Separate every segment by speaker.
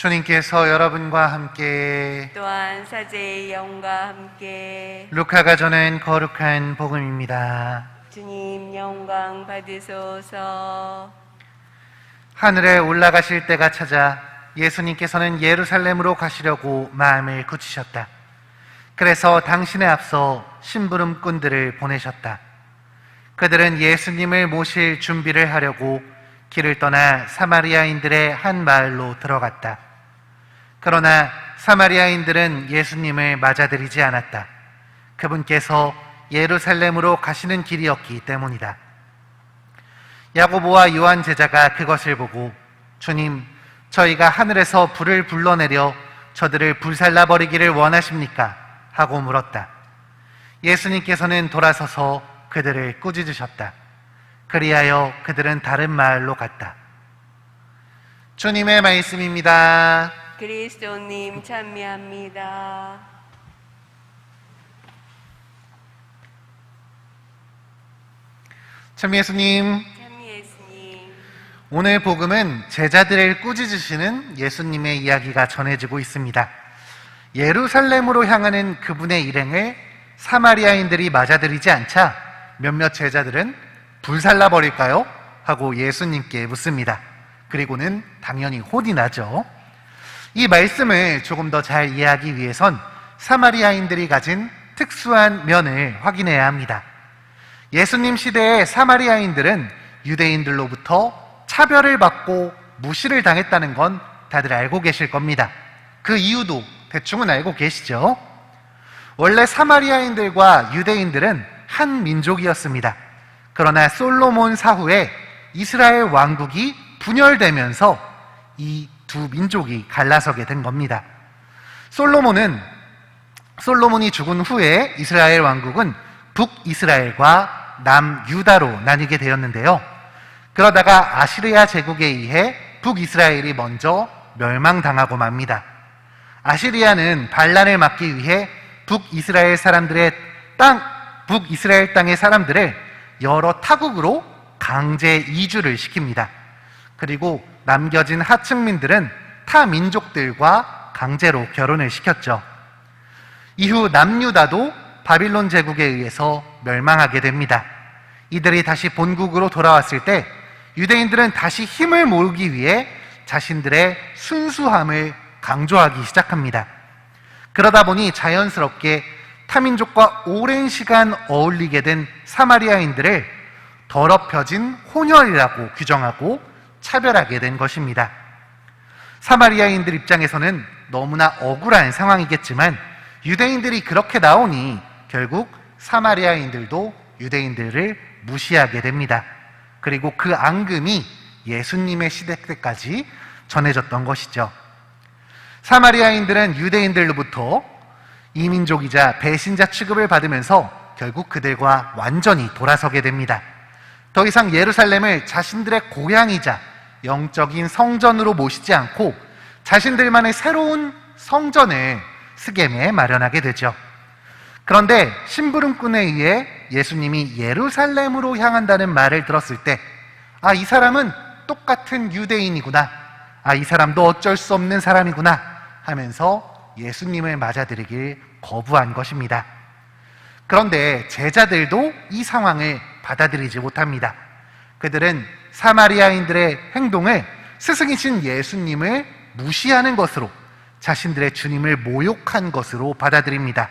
Speaker 1: 주님께서 여러분과 함께
Speaker 2: 또한 사제의 영과 함께
Speaker 1: 루카가 전한 거룩한 복음입니다.
Speaker 2: 주님 영광 받으소서
Speaker 1: 하늘에 올라가실 때가 찾아 예수님께서는 예루살렘으로 가시려고 마음을 굳히셨다. 그래서 당신에 앞서 심부름꾼들을 보내셨다. 그들은 예수님을 모실 준비를 하려고 길을 떠나 사마리아인들의 한 마을로 들어갔다. 그러나 사마리아인들은 예수님을 맞아들이지 않았다. 그분께서 예루살렘으로 가시는 길이었기 때문이다. 야고보와 요한 제자가 그것을 보고 주님, 저희가 하늘에서 불을 불러내려 저들을 불살라 버리기를 원하십니까? 하고 물었다. 예수님께서는 돌아서서 그들을 꾸짖으셨다. 그리하여 그들은 다른 마을로 갔다. 주님의 말씀입니다.
Speaker 2: 그리스도님 찬미합니다
Speaker 1: 참 예수님,
Speaker 2: 찬미 예수님
Speaker 1: 오늘 복음은 제자들을 꾸짖으시는 예수님의 이야기가 전해지고 있습니다. 예루살렘으로 향하는 그분의 일행을 사마리아인들이 맞아들이지 않자 몇몇 제자들은 불살라 버릴까요? 하고 예수님께 묻습니다. 그리고는 당연히 혼이 나죠. 이 말씀을 조금 더 잘 이해하기 위해선 사마리아인들이 가진 특수한 면을 확인해야 합니다. 예수님 시대의 사마리아인들은 유대인들로부터 차별을 받고 무시를 당했다는 건 다들 알고 계실 겁니다. 그 이유도 대충은 알고 계시죠? 원래 사마리아인들과 유대인들은 한 민족이었습니다. 그러나 솔로몬 사후에 이스라엘 왕국이 분열되면서 이 두 민족이 갈라서게 된 겁니다. 솔로몬은 솔로몬이 죽은 후에 이스라엘 왕국은 북이스라엘과 남유다로 나뉘게 되었는데요. 그러다가 아시리아 제국에 의해 북이스라엘이 먼저 멸망당하고 맙니다. 아시리아는 반란을 막기 위해 북이스라엘 사람들의 땅, 북이스라엘 땅의 사람들을 여러 타국으로 강제 이주를 시킵니다. 그리고 남겨진 하층민들은 타 민족들과 강제로 결혼을 시켰죠. 이후 남유다도 바빌론 제국에 의해서 멸망하게 됩니다. 이들이 다시 본국으로 돌아왔을 때 유대인들은 다시 힘을 모으기 위해 자신들의 순수함을 강조하기 시작합니다. 그러다 보니 자연스럽게 타민족과 오랜 시간 어울리게 된 사마리아인들을 더럽혀진 혼혈이라고 규정하고 차별하게 된 것입니다. 사마리아인들 입장에서는 너무나 억울한 상황이겠지만 유대인들이 그렇게 나오니 결국 사마리아인들도 유대인들을 무시하게 됩니다. 그리고 그 앙금이 예수님의 시대 때까지 전해졌던 것이죠. 사마리아인들은 유대인들로부터 이민족이자 배신자 취급을 받으면서 결국 그들과 완전히 돌아서게 됩니다. 더 이상 예루살렘을 자신들의 고향이자 영적인 성전으로 모시지 않고 자신들만의 새로운 성전을 스겜에 마련하게 되죠. 그런데 심부름꾼에 의해 예수님이 예루살렘으로 향한다는 말을 들었을 때, 아, 이 사람은 똑같은 유대인이구나. 아, 이 사람도 어쩔 수 없는 사람이구나. 하면서 예수님을 맞아들이길 거부한 것입니다. 그런데 제자들도 이 상황을 받아들이지 못합니다. 그들은 사마리아인들의 행동을 스승이신 예수님을 무시하는 것으로 자신들의 주님을 모욕한 것으로 받아들입니다.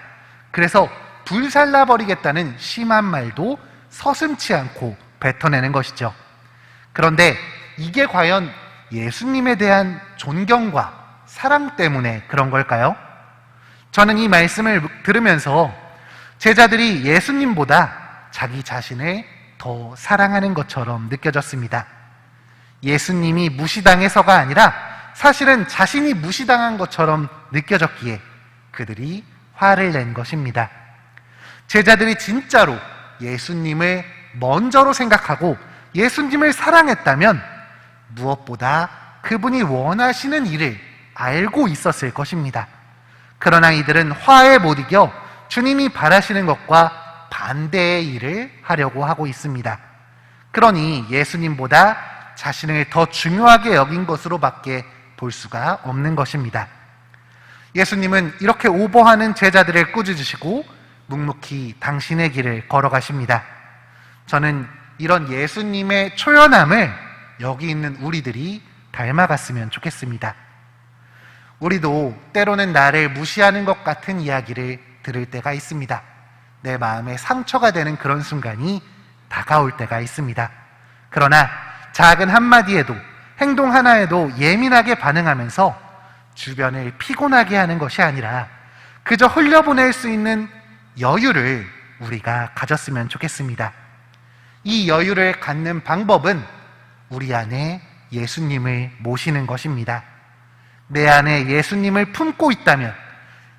Speaker 1: 그래서 불살라 버리겠다는 심한 말도 서슴치 않고 뱉어내는 것이죠. 그런데 이게 과연 예수님에 대한 존경과 사랑 때문에 그런 걸까요? 저는 이 말씀을 들으면서 제자들이 예수님보다 자기 자신을 더 사랑하는 것처럼 느껴졌습니다. 예수님이 무시당해서가 아니라 사실은 자신이 무시당한 것처럼 느껴졌기에 그들이 화를 낸 것입니다. 제자들이 진짜로 예수님을 먼저로 생각하고 예수님을 사랑했다면 무엇보다 그분이 원하시는 일을 알고 있었을 것입니다. 그러나 이들은 화에 못 이겨 주님이 바라시는 것과 반대의 일을 하려고 하고 있습니다. 그러니 예수님보다 자신을 더 중요하게 여긴 것으로밖에 볼 수가 없는 것입니다. 예수님은 이렇게 오버하는 제자들을 꾸짖으시고 묵묵히 당신의 길을 걸어가십니다. 저는 이런 예수님의 초연함을 여기 있는 우리들이 닮아갔으면 좋겠습니다. 우리도 때로는 나를 무시하는 것 같은 이야기를 들을 때가 있습니다. 내 마음에 상처가 되는 그런 순간이 다가올 때가 있습니다. 그러나 작은 한마디에도 행동 하나에도 예민하게 반응하면서 주변을 피곤하게 하는 것이 아니라 그저 흘려보낼 수 있는 여유를 우리가 가졌으면 좋겠습니다. 이 여유를 갖는 방법은 우리 안에 예수님을 모시는 것입니다. 내 안에 예수님을 품고 있다면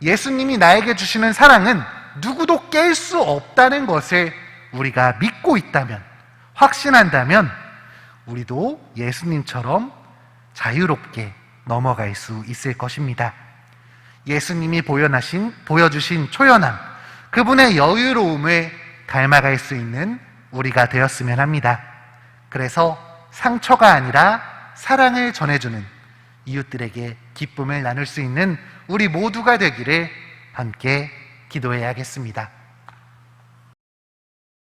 Speaker 1: 예수님이 나에게 주시는 사랑은 누구도 깰 수 없다는 것을 우리가 믿고 있다면 확신한다면 우리도 예수님처럼 자유롭게 넘어갈 수 있을 것입니다. 예수님이 보여하신, 보여주신 초연함, 그분의 여유로움을 닮아갈 수 있는 우리가 되었으면 합니다. 그래서 상처가 아니라 사랑을 전해주는 이웃들에게 기쁨을 나눌 수 있는 우리 모두가 되기를 함께 기도해야겠습니다.